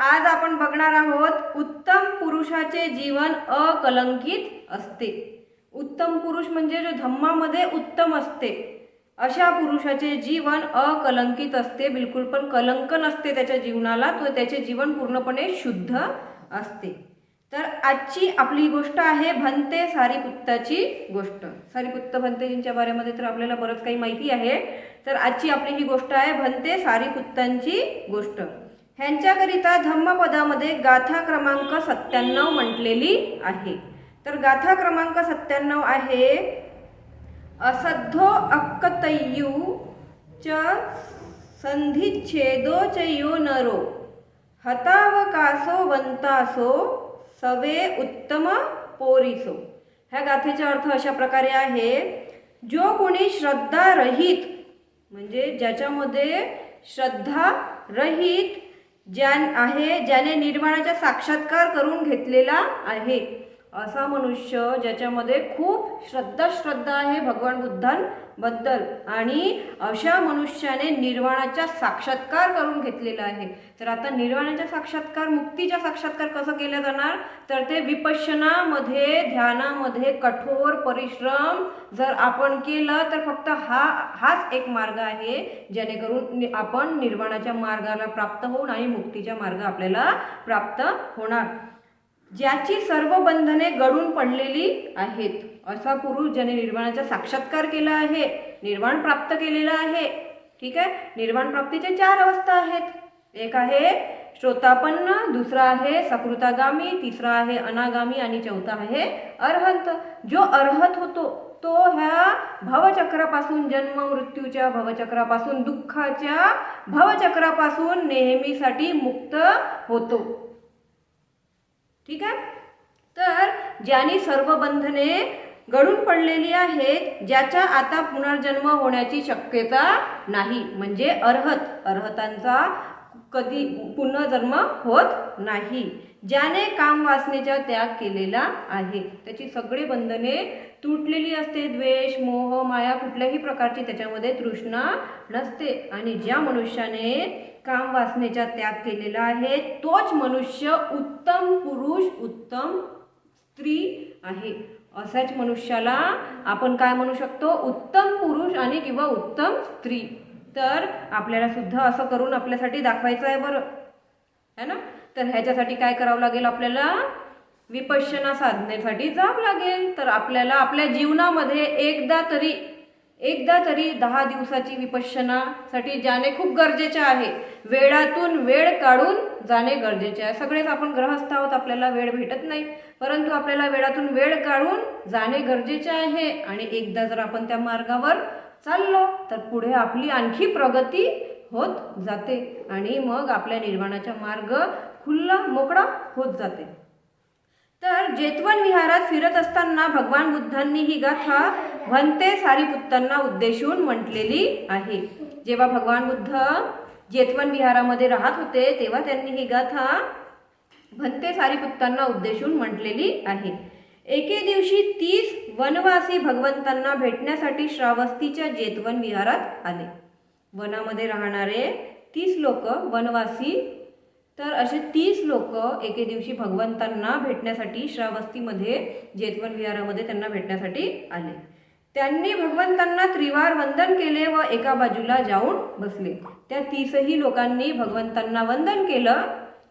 आज आपण बघणार आहोत उत्तम पुरुषाचे जीवन अकलंकित असते. उत्तम पुरुष म्हणजे जो धम्मामध्ये उत्तम असते. अशा पुरुषाचे जीवन अकलंकित असते. बिलकुल पण कलंक नसते त्याच्या जीवनाला तो त्याचे जीवन पूर्णपणे शुद्ध असते. तर आजची आपली गोष्ट आहे भंते सारीपुत्ताची गोष्ट. सारीपुत्त भंतेजींच्या बारेमध्ये तर आपल्याला बरंच काही माहिती आहे. तर आजची आपली ही गोष्ट आहे भंते सारीपुत्तांची गोष्ट. ह्यांच्याकरिता धम्मपदामध्ये गाथा क्रमांक सत्त्याण्णव म्हटलेली आहे. तर गाथा क्रमांक सत्त्याण्णव आहे असद्धो अक्कतय्यू च संधिच्छेदो च यो नरो हतावकासो वंतासो सवे उत्तम पोरिसो. ह्या गाथेचा अर्थ अशा प्रकारे आहे जो कोणी श्रद्धा रहित म्हणजे ज्याच्यामध्ये श्रद्धा रहित ज्या आहे ज्याने निर्वाणाचा साक्षात्कार करून घेतलेला आहे. असा मनुष्य ज्याच्यामध्ये खूप श्रद्धा श्रद्धा आहे भगवान बुद्धांबद्दल आणि अशा मनुष्याने निर्वाणाचा साक्षात्कार करून घेतलेला आहे. तर आता निर्वाणाचा साक्षात्कार मुक्तीचा साक्षात्कार कसं केलं जाणार? तर ते विपश्यनामध्ये ध्यानामध्ये कठोर परिश्रम जर आपण केलं तर फक्त हा हाच एक मार्ग आहे जेणेकरून आपण निर्वाणाच्या मार्गाला प्राप्त होऊन आणि मुक्तीचा मार्ग आपल्याला प्राप्त होणार. ज्याची सर्व बंधने गळून पडलेली आहेत. असा पुरुष ज्याने निर्वाणाचा साक्षात्कार केला आहे निर्वाण प्राप्त केलेला आहे. ठीक आहे? निर्वाण प्राप्तीचे चार अवस्था आहेत. एक आहे श्रोतापन्न दुसरा आहे सकृतागामी तिसरा आहे अनागामी आणि चौथा आहे अर्हंत. जो अर्हत होतो तो ह्या भवचक्रापासून जन्म मृत्यूच्या भवचक्रापासून दुःखाच्या भवचक्रापासून नेहमीसाठी मुक्त होतो. ठीक आहे? तर ज्याने सर्व बंधने गळून पडलेली आहेत ज्याच्या आता पुनर्जन्म होण्याची शक्यता नाही. म्हणजे अर्हत. अर्हतांचा कधी पुनर्जन्म होत नाही. ज्याने काम वासनेचा त्याग केलेला आहे. त्याची सगळी बंधने तुटलेली असते. द्वेष मोह माया कुठल्याही प्रकारची त्याच्यामध्ये तृष्णा नसते. आणि ज्या मनुष्याने काम वासनेचा त्याग केलेला आहे. तोच मनुष्य उत्तम पुरुष उत्तम स्त्री आहे. अशाच मनुष्याला आपण काय म्हणू शकतो? उत्तम पुरुष आणि किंवा उत्तम स्त्री. तर आपल्याला सुद्धा असं करून आपल्यासाठी दाखवायचं आहे बरं. है ना? तर ह्याच्यासाठी काय करावं लागेल आपल्याला? विपश्यना साधनेसाठी जावं लागेल. तर आपल्याला आपल्या जीवनामध्ये एकदा तरी एकदा तरी दहा दिवसाची विपश्यनासाठी जाणे खूप गरजेचे आहे. वेळातून वेळ काढून जाणे गरजेचे आहे. सगळेच आपण ग्रहस्थ आहोत आपल्याला वेळ भेटत नाही. परंतु आपल्याला वेळातून वेळ काढून जाणे गरजेचे आहे. आणि एकदा जर आपण त्या मार्गावर चाललो तर पुढे आपली आणखी प्रगती होत जाते. आणि मग आपल्या निर्वाणाचा मार्ग खुल्ला मोकळा होत जाते. तर जेतवन विहारात फिरत असताना भगवान बुद्धांनी ही गाथा भंते सारीपुत्तांना उद्देशून म्हटलेली आहे. जेव्हा भगवान बुद्ध जेतवन विहारामध्ये राहत होते तेव्हा त्यांनी ही गाथा भंते सारीपुत्तांना उद्देशून म्हटलेली आहे. एके दिवशी तीस वनवासी भगवंतांना भेटण्यासाठी श्रावस्तीच्या जेतवन विहारात आले. वनामध्ये राहणारे तीस लोक वनवासी तर असे तीस लोक एके दिवशी भगवंतांना भेटण्यासाठी श्रावस्तीमध्ये जेतवन विहारामध्ये त्यांना भेटण्यासाठी आले. त्यांनी भगवंतांना त्रिवार वंदन केले व एका बाजूला जाऊन बसले. त्या तीसही लोकांनी भगवंतांना वंदन केलं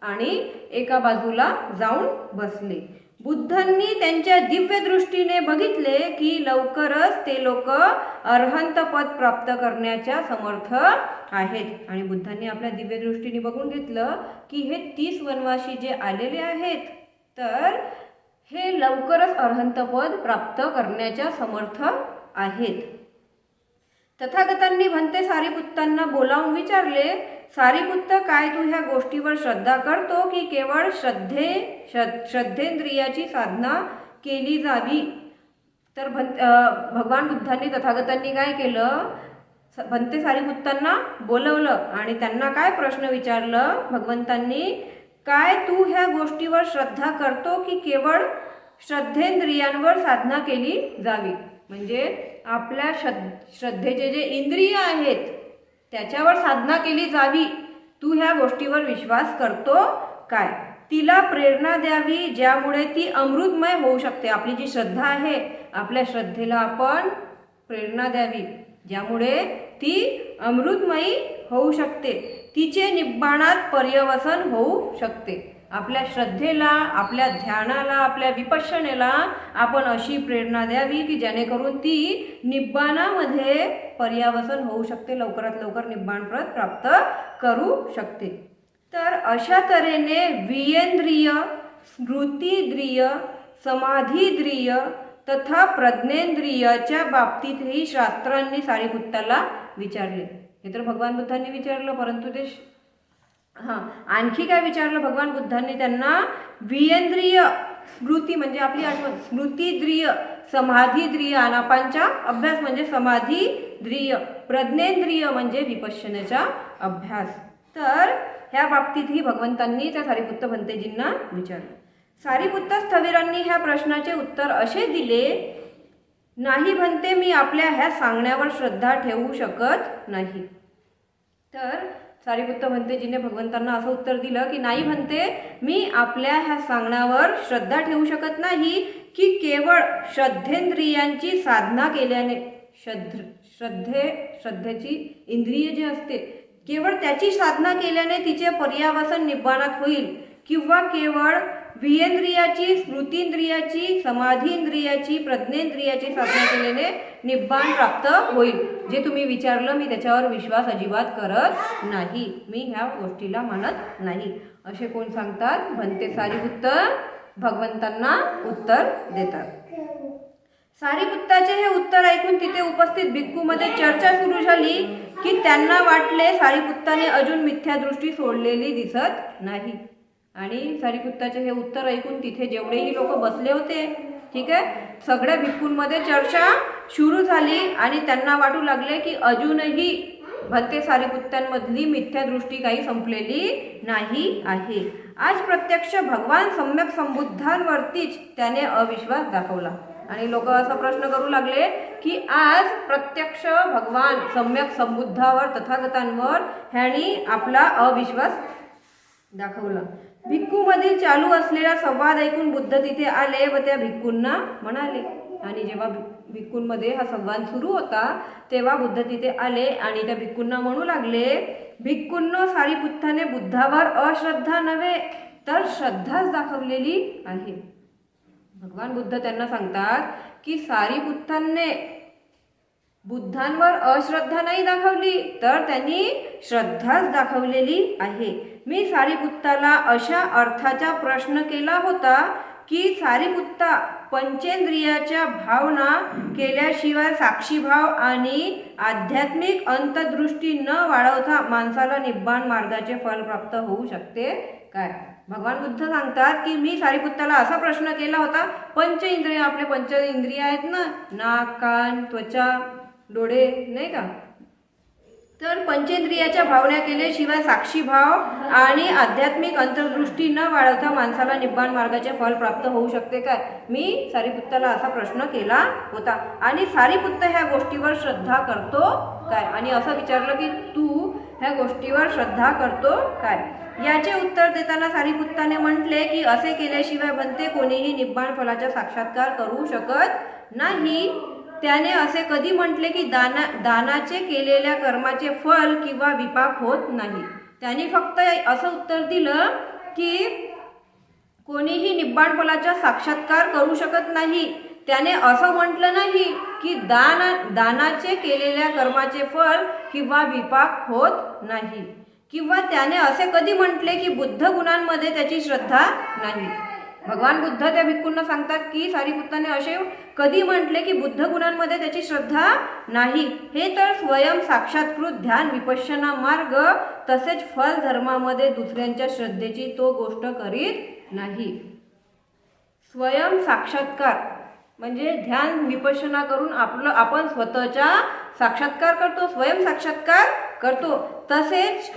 आणि एका बाजूला जाऊन बसले. बुद्धांनी त्यांच्या दिव्य दृष्टीने बघितले की लवकरच ते लोक अर्हंत पद प्राप्त करण्याच्या समर्थ आहेत. आणि बुद्धांनी आपल्या दिव्य दृष्टीने बघून घेतलं की हे तीस वनवासी जे आलेले आहेत तर हे लवकरच अर्हंत पद प्राप्त करण्याच्या समर्थ आहेत. तथागतांनी भंते सारीपुत्तांना बोलावून विचारले सारीपुत्त काय तू ह्या गोष्टीवर श्रद्धा करतो की केवळ श्रद्धे श्रद्धेंद्रियाची साधना केली जावी. तर भं भगवान बुद्धांनी तथागतांनी काय केलं? स- भंते सारीपुत्तांना बोलवलं आणि त्यांना काय प्रश्न विचारलं? भगवंतांनी काय तू ह्या गोष्टीवर श्रद्धा करतो की केवळ श्रद्धेंद्रियांवर साधना केली जावी? म्हणजे आपल्या श्रद्ध श्रद्धेचे जे इंद्रिय आहेत त्याच्यावर साधना केली जावी. तू ह्या गोष्टीवर विश्वास करतो काय? तिला प्रेरणा द्यावी ज्यामुळे ती अमृतमय होऊ शकते. आपली जी श्रद्धा आहे आपल्या श्रद्धेला आपण प्रेरणा द्यावी ज्यामुळे ती अमृतमयी होऊ शकते. तिचे निब्बाणात पर्यवसन होऊ शकते. आपल्या श्रद्धेला आपल्या ध्यानाला आपल्या विपश्यनेला आपण अशी प्रेरणा द्यावी की जेणेकरून ती निब्बाणामध्ये पर्यावसन होऊ शकते लवकरात लवकर निब्बाणप्रत प्राप्त करू शकते. तर अशा तऱ्हेने वियेंद्रिय स्मृतिद्रिय समाधीद्रिय तथा प्रज्ञेंद्रियाच्या बाबतीतही शास्त्रांनी सारीपुत्ताला विचारले. हे तर भगवान बुद्धांनी विचारलं परंतु ते हां आणखी काय विचारलं भगवान बुद्धांनी त्यांना? वियेंद्रिय स्मृती म्हणजे आपली आठवण स्मृतिद्रिय समाधीद्रिय अनापांचा अभ्यास म्हणजे समाधीद्रिय प्रज्ञेंद्रिय म्हणजे विपश्यनेचा अभ्यास. तर ह्या बाबतीतही भगवंतांनी त्या सारीपुत्त भंतेजींना विचारलं. सारीपुत्त स्थविरांनी ह्या प्रश्नाचे उत्तर असे दिले नाही म्हणते मी आपल्या ह्या सांगण्यावर श्रद्धा ठेवू शकत नाही. तर सारीपुत्त म्हणते जिने भगवंतांना असं उत्तर दिलं की नाही म्हणते मी आपल्या ह्या सांगण्यावर श्रद्धा ठेवू शकत नाही की केवळ श्रद्धेंद्रियांची साधना केल्याने श्रद्ध श्रद्धे श्रद्धेची इंद्रिय जी असते केवळ त्याची साधना केल्याने तिचे पर्यावसन निब्बाणात होईल किंवा केवळ वियेंद्रियाची स्मृतींद्रियाची समाधींद्रियाची प्रज्ञेंद्रियाची साधना केल्याने निब्बाण प्राप्त होईल. जे तुम्ही विचारलं मी त्याच्यावर विश्वास अजिबात करत नाही. मी ह्या गोष्टीला मानत नाही. असे कोण सांगतात? भंते सारीपुत्त भगवंतांना उत्तर देतात. सारीपुत्ताचे हे उत्तर ऐकून तिथे उपस्थित भिक्खूमध्ये चर्चा सुरू झाली की त्यांना वाटले सारीपुत्ताने अजून मिथ्यादृष्टी सोडलेली दिसत नाही. आणि सारीपुत्ताचे हे उत्तर ऐकून तिथे जेवढेही लोक बसले होते ठीक आहे सगळ्या भिक्खूंमध्ये चर्चा सुरू झाली आणि त्यांना वाटू लागले की अजूनही भत्ते सारीपुत्तांमधली मिथ्यादृष्टी काही संपलेली नाही आहे. आज प्रत्यक्ष भगवान सम्यक संबुद्धांवरतीच त्याने अविश्वास दाखवला. आणि लोक असा प्रश्न करू लागले की आज प्रत्यक्ष भगवान सम्यक संबुद्धावर तथागतांवर ह्यानी आपला अविश्वास दाखवला. भिक्खूमधील चालू असलेला संवाद ऐकून बुद्ध तिथे आले व त्या भिक्खूंना म्हणाले. आणि जेव्हा भिक्खूंमध्ये हा संवाद सुरू होता तेव्हा बुद्ध तिथे आले आणि त्या भिक्खूंना म्हणू लागले भिक्खूंनो सारीपुत्ताने बुद्धावर अश्रद्धा नव्हे तर श्रद्धाच दाखवलेली आहे. भगवान बुद्ध त्यांना सांगतात की सारीपुत्तांनी बुद्धांवर अश्रद्धा नाही दाखवली तर त्यांनी श्रद्धाच दाखवलेली आहे. मी सारीपुत्ताला अशा अर्थाचा प्रश्न केला होता की सारीपुत्ता पंचेंद्रियाच्या भावना केल्याशिवाय साक्षीभाव आणि आध्यात्मिक अंतदृष्टी न वाढवता माणसाला निब्बाण मार्गाचे फल प्राप्त होऊ शकते काय? भगवान बुद्ध सांगतात की मी सारीपुत्ताला असा प्रश्न केला होता पंच इंद्रिय आपले पंच इंद्रिय आहेत ना? नाक कान त्वचा. डोळे नाही का? तर पंचेंद्रियाच्या भावना केल्याशिवाय साक्षीभाव आणि आध्यात्मिक अंतर्दृष्टी न वाढवता माणसाला निब्बाण मार्गाचे फल प्राप्त होऊ शकते काय? मी सारीपुत्ताला असा प्रश्न केला होता. आणि सारीपुत्त ह्या गोष्टीवर श्रद्धा करतो काय? आणि असं विचारलं की तू ह्या गोष्टीवर श्रद्धा करतो काय? याचे उत्तर देताना सारीपुत्ताने म्हटले की असे केल्याशिवाय बनते कोणीही निब्बाण फलाचा साक्षात्कार करू शकत नाही. त्याने असे कधी म्हटले की दाना दानाचे केलेल्या कर्माचे फल किंवा विपाक होत नाही. त्याने फक्त असं उत्तर दिलं की कोणीही निब्बाण फलाचा साक्षात्कार करू शकत नाही. त्याने असं म्हटलं नाही की दान दानाचे केलेल्या कर्माचे फल किंवा विपाक होत नाही. किंवा त्याने असे कधी म्हटले की बुद्ध गुणांमध्ये त्याची श्रद्धा नाही. भगवान बुद्ध त्या भिक्खूंना सांगतात की सारीपुत्ताने असे कधी म्हटले की बुद्ध गुणांमध्ये त्याची श्रद्धा नाही? हे तर स्वयं साक्षात्कृत ध्यान विपश्यना मार्ग तसेच फल धर्मामध्ये दुसऱ्यांच्या श्रद्धेची तो गोष्ट करीत नाही. स्वयं साक्षात्कार म्हणजे ध्यान विपश्यना करून आपलं आपण स्वतःचा साक्षात्कार करतो स्वयं साक्षात्कार करतो. तसेच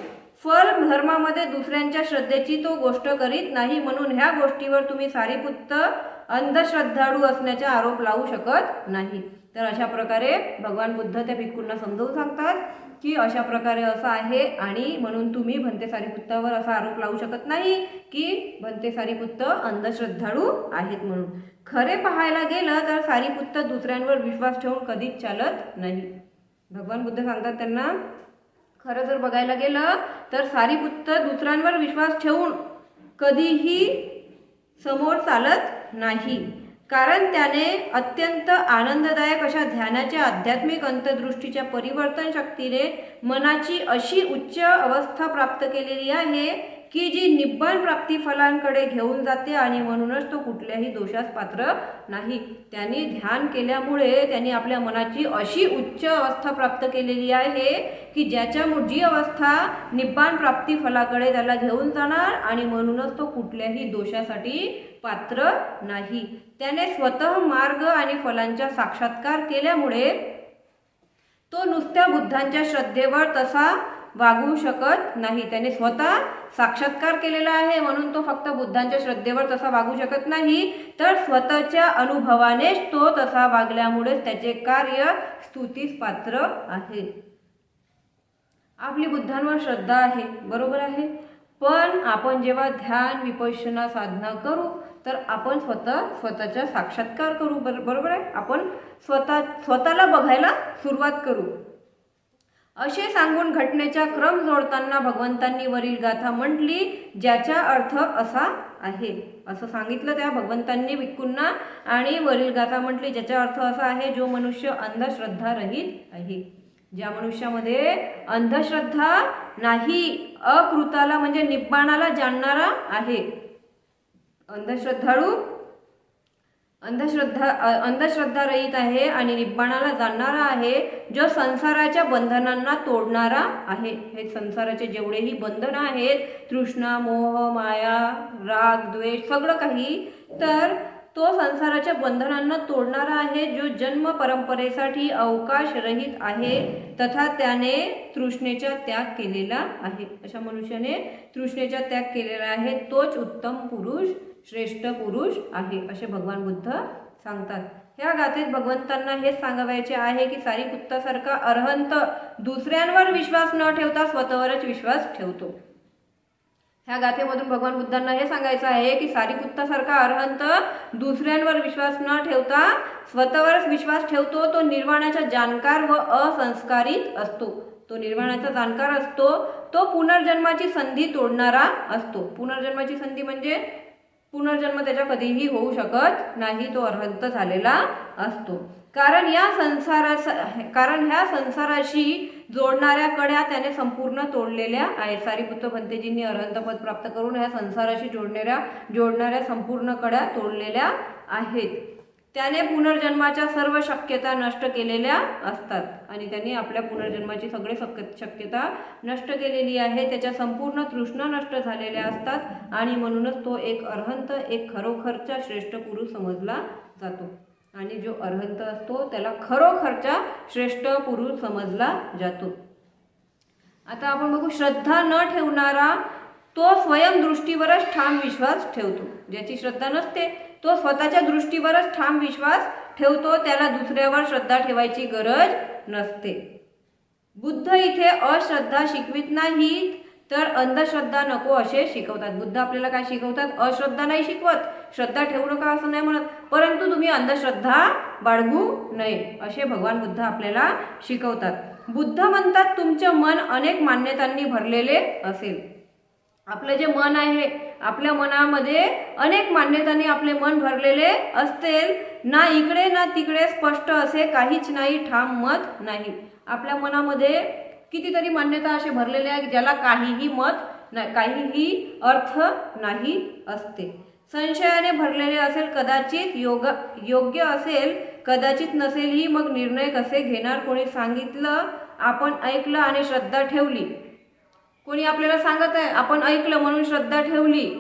फल धर्मामध्ये दुसऱ्यांच्या श्रद्धेची तो गोष्ट करीत नाही. म्हणून ह्या गोष्टीवर तुम्ही सारीपुत्त अंधश्रद्धाळू असण्याचा आरोप लावू शकत नाही. तर अशा प्रकारे भगवान बुद्ध त्या भिक्खूंना समजावून सांगतात की अशा प्रकारे असं आहे आणि म्हणून तुम्ही भंते सारीपुत्तावर असा आरोप लावू शकत नाही की भंते सारीपुत्त अंधश्रद्धाळू आहेत म्हणून. खरे पाहायला गेलं तर सारीपुत्त दुसऱ्यांवर विश्वास ठेवून कधीच चालत नाही. भगवान बुद्ध सांगतात त्यांना खरं जर बघायला गेलं तर सारीपुत्त दुसऱ्यांवर विश्वास ठेवून कधीही समोर चालत नाही. कारण त्याने अत्यंत आनंददायक अशा ध्यानाच्या आध्यात्मिक अंतदृष्टीच्या परिवर्तन शक्तीने मनाची अशी उच्च अवस्था प्राप्त केलेली आहे की जी निब्बाण प्राप्ती फलांकडे घेऊन जाते आणि म्हणूनच तो कुठल्याही दोषास पात्र नाही. त्यांनी ध्यान केल्यामुळे त्यांनी आपल्या मनाची अशी उच्च अवस्था प्राप्त केलेली आहे की ज्याच्यामुळे जी अवस्था निब्बाण प्राप्ती फलाकडे त्याला घेऊन जाणार आणि म्हणूनच तो कुठल्याही दोषासाठी पात्र नाही. त्याने स्वतः मार्ग आणि फलांचा साक्षात्कार केल्यामुळे तो नुसत्या बुद्धांच्या श्रद्धेवर तसा वागू शकत नाही. त्याने स्वतः साक्षात्कार केलेला आहे. म्हणून तो फक्त बुद्धांच्या श्रद्धेवर तसा वागू शकत नाही. तर स्वतःच्या अनुभवानेच तो तसा वागल्यामुळेच त्याचे कार्य स्तुतीस पात्र आहे. आपली बुद्धांवर श्रद्धा आहे. बरोबर आहे? पण आपण जेव्हा ध्यान विपशना साधना करू तर आपण स्वतः स्वतःचा साक्षात्कार करू. बर बरोबर आहे? आपण स्वतः स्वतःला बघायला सुरुवात करू. असे सांगून घटनेचा क्रम जोडताना भगवंतांनी वरील गाथा म्हटली ज्याचा अर्थ असा आहे. असं सांगितलं त्या भगवंतांनी भिक्कूंना आणि वरील गाथा म्हटली ज्याचा अर्थ असा आहे जो मनुष्य अंधश्रद्धा रहित आहे. ज्या मनुष्यामध्ये अंधश्रद्धा नाही अकृताला म्हणजे निब्बाणाला जाणणारा आहे. अंधश्रद्धाळू अंधश्रद्धा अंधश्रद्धा रहित आहे आणि निब्बाणाला जाणणारा आहे जो संसाराच्या बंधनांना तोडणारा आहे. हे संसाराचे जेवढेही बंधन आहेत तृष्णा मोह माया राग द्वेष सगळं काही तर तो संसाराच्या बंधनांना तोडणारा आहे जो जन्म परंपरेसाठी अवकाश रहित आहे तथा त्याने तृष्णेचा त्याग केलेला आहे. अशा मनुष्याने तृष्णेचा त्याग केलेला आहे. तोच उत्तम पुरुष श्रेष्ठ पुरुष आहे असे भगवान बुद्ध सांगतात. ह्या गाथेत भगवंतांना हेच सांगावायचे आहे की सारी कुत्तासारखा अर्हंत दुसऱ्यांवर विश्वास न ठेवता स्वतःवरच विश्वास ठेवतो. ह्या गाथेमधून भगवान बुद्धांना हे सांगायचं आहे की सारीपुत्तासारखा अरहंत दुसऱ्यांवर विश्वास न ठेवता स्वतःवरच विश्वास ठेवतो तो निर्वाणाचा जाणकार व असंस्कारित असतो. तो निर्वाणाचा जाणकार असतो तो पुनर्जन्माची संधी तोडणारा असतो. पुनर्जन्माची संधी म्हणजे पुनर्जन्म त्याच्या कधीही होऊ शकत नाही तो अर्हंत झालेला असतो. कारण या संसारा कारण ह्या संसाराशी जोडणाऱ्या कड्या त्याने संपूर्ण तोडलेल्या आहेत. सारीपुत्र भंतेजींनी अर्हंतपद प्राप्त करून ह्या संसाराशी जोडणाऱ्या जोडणाऱ्या संपूर्ण कड्या तोडलेल्या आहेत. त्याने पुनर्जन्माच्या सर्व शक्यता नष्ट केलेल्या असतात. आणि त्यांनी आपल्या पुनर्जन्माची सगळे शक्य शक्यता नष्ट केलेली आहे. त्याच्या संपूर्ण तृष्णा नष्ट झालेल्या असतात. आणि म्हणूनच तो एक अर्हंत एक खरोखरचा श्रेष्ठ पुरुष समजला जातो. आणि जो अर्हंत असतो त्याला खरोखरचा श्रेष्ठ पुरुष समजला जातो. आता आपण बघू श्रद्धा न ठेवणारा तो स्वयं दृष्टीवरच ठाम विश्वास ठेवतो. ज्याची श्रद्धा नसते तो स्वतःच्या दृष्टीवरच ठाम विश्वास ठेवतो त्याला दुसऱ्यावर श्रद्धा ठेवायची गरज नसते. बुद्ध इथे अश्रद्धा शिकवित नाहीत तर अंधश्रद्धा नको असे शिकवतात. बुद्ध आपल्याला काय शिकवतात? अश्रद्धा नाही शिकवत. श्रद्धा ठेवू नका असं नाही म्हणत. परंतु तुम्ही अंधश्रद्धा बाळगू नये असे भगवान बुद्ध आपल्याला शिकवतात. बुद्ध म्हणतात तुमचं मन अनेक मान्यतांनी भरलेले असेल. आपलं जे मन आहे आपल्या मनामध्ये अनेक मान्यतांनी आपले मन भरलेले असतील. ना इकडे ना तिकडे स्पष्ट असे काहीच नाही ठाम मत नाही. आपल्या मनामध्ये कितीतरी मान्यता असे भरलेले आहे ज्याला काहीही मत नाही काहीही अर्थ नाही असते. संशयाने भरलेले असेल कदाचित योग योग्य असेल कदाचित नसेलही मग निर्णय कसे घेणार? कोणी सांगितलं आपण ऐकलं आणि श्रद्धा ठेवली. कोणी आपल्याला सांगत आहे आपण ऐकलं म्हणून श्रद्धा ठेवली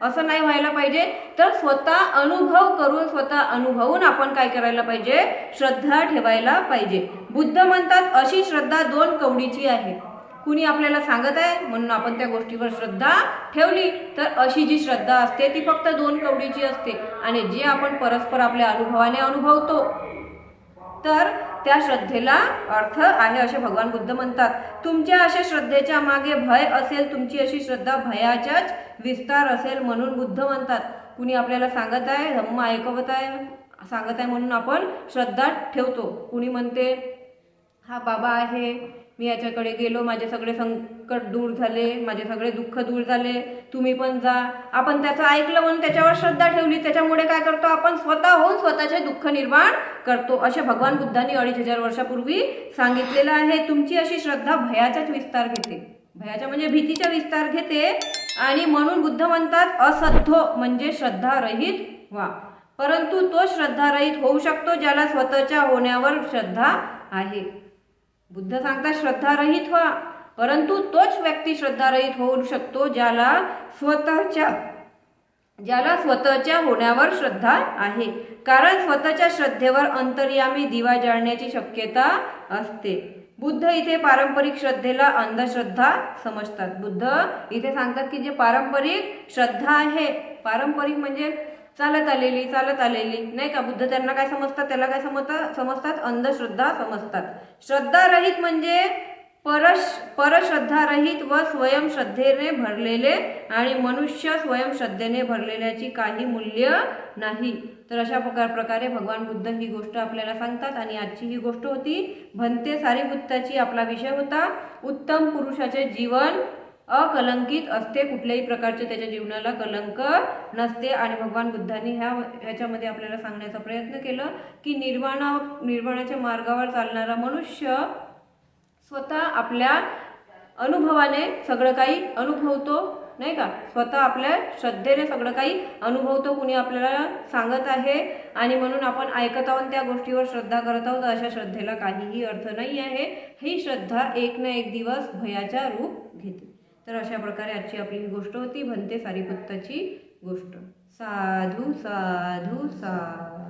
असं नाही व्हायला पाहिजे. तर स्वतः अनुभव करून स्वतः अनुभवून आपण काय करायला पाहिजे? श्रद्धा ठेवायला पाहिजे. बुद्ध म्हणतात अशी श्रद्धा दोन कवडीची आहे. कुणी आपल्याला सांगत आहे म्हणून आपण त्या गोष्टीवर श्रद्धा ठेवली तर अशी जी श्रद्धा असते ती फक्त दोन कवडीची असते. आणि जे आपण परस्पर आपल्या अनुभवाने अनुभवतो तर त्या श्रद्धेला अर्थ आहे असे भगवान बुद्ध म्हणतात. तुमच्या अशा श्रद्धेच्या मागे भय असेल तुमची अशी श्रद्धा भयाच्याच विस्तार असेल म्हणून बुद्ध म्हणतात. कुणी आपल्याला सांगत आहे धम्म ऐकवत आहे सांगत आहे म्हणून आपण श्रद्धा ठेवतो. कुणी म्हणते हा बाबा आहे मी याच्याकडे गेलो माझे सगळे संकट दूर झाले माझे सगळे दुःख दूर झाले. तुम्ही पण जा. आपण त्याचं ऐकलं म्हणून त्याच्यावर श्रद्धा ठेवली. त्याच्यामुळे काय करतो आपण? स्वतःहून स्वतःचे दुःख निर्माण करतो. असे भगवान बुद्धांनी अडीच हजार वर्षापूर्वी सांगितलेलं आहे. तुमची अशी श्रद्धा भयाचाच विस्तार घेते. भयाच्या म्हणजे भीतीचा विस्तार घेते. आणि म्हणून बुद्ध म्हणतात असद्धो म्हणजे श्रद्धारहित व्हा. परंतु तो श्रद्धारहित होऊ शकतो ज्याला स्वतःच्या होण्यावर श्रद्धा आहे. बुद्ध सांगतात श्रद्धारहित व्हा. परंतु तोच व्यक्ती श्रद्धारहित होऊ शकतो ज्याला स्वतःच्या ज्याला स्वतःच्या होण्यावर श्रद्धा आहे. कारण स्वतःच्या श्रद्धेवर अंतर्यामी दिवा जाळण्याची शक्यता असते. बुद्ध इथे पारंपरिक श्रद्धेला अंधश्रद्धा समजतात. बुद्ध इथे सांगतात की जे पारंपरिक श्रद्धा आहे पारंपरिक म्हणजे चालत आलेली चालत आलेली. नाही का? बुद्ध त्यांना काय समजतात? त्याला काय समजतात समजतात? अंधश्रद्धा समजतात. श्रद्धारहित म्हणजे परश परश्रद्धारहित व स्वयंश्रद्धेने भरलेले आणि मनुष्य स्वयंश्रद्धेने भरलेल्याची काही मूल्य नाही. तर अशा प्रकार प्रकारे भगवान बुद्ध ही गोष्ट आपल्याला सांगतात आणि आजची ही गोष्ट होती. भंते सारीपुत्ताची आपला विषय होता. उत्तम पुरुषाचे जीवन अकलंकित असते कुठल्याही प्रकारचे त्याच्या जीवनाला कलंक नसते. आणि भगवान बुद्धांनी ह्या ह्याच्यामध्ये आपल्याला सांगण्याचा प्रयत्न केलं की निर्वाणा निर्वाणाच्या मार्गावर चालणारा मनुष्य स्वतः आपल्या अनुभवाने सगळं काही अनुभवतो नाही का? स्वतः आपल्या श्रद्धेने सगळं काही अनुभवतो कुणी आपल्याला सांगत आहे. आणि म्हणून आपण ऐकत आहोत त्या गोष्टीवर श्रद्धा करत आहोत अशा श्रद्धेला काहीही अर्थ नाही आहे. ही श्रद्धा एक ना एक दिवस भयाच्या रूप घेते. तर अशा प्रकारे आजची आपली ही गोष्ट होती. भंते सारीपुत्ताची गोष्ट. साधू साधू साधू.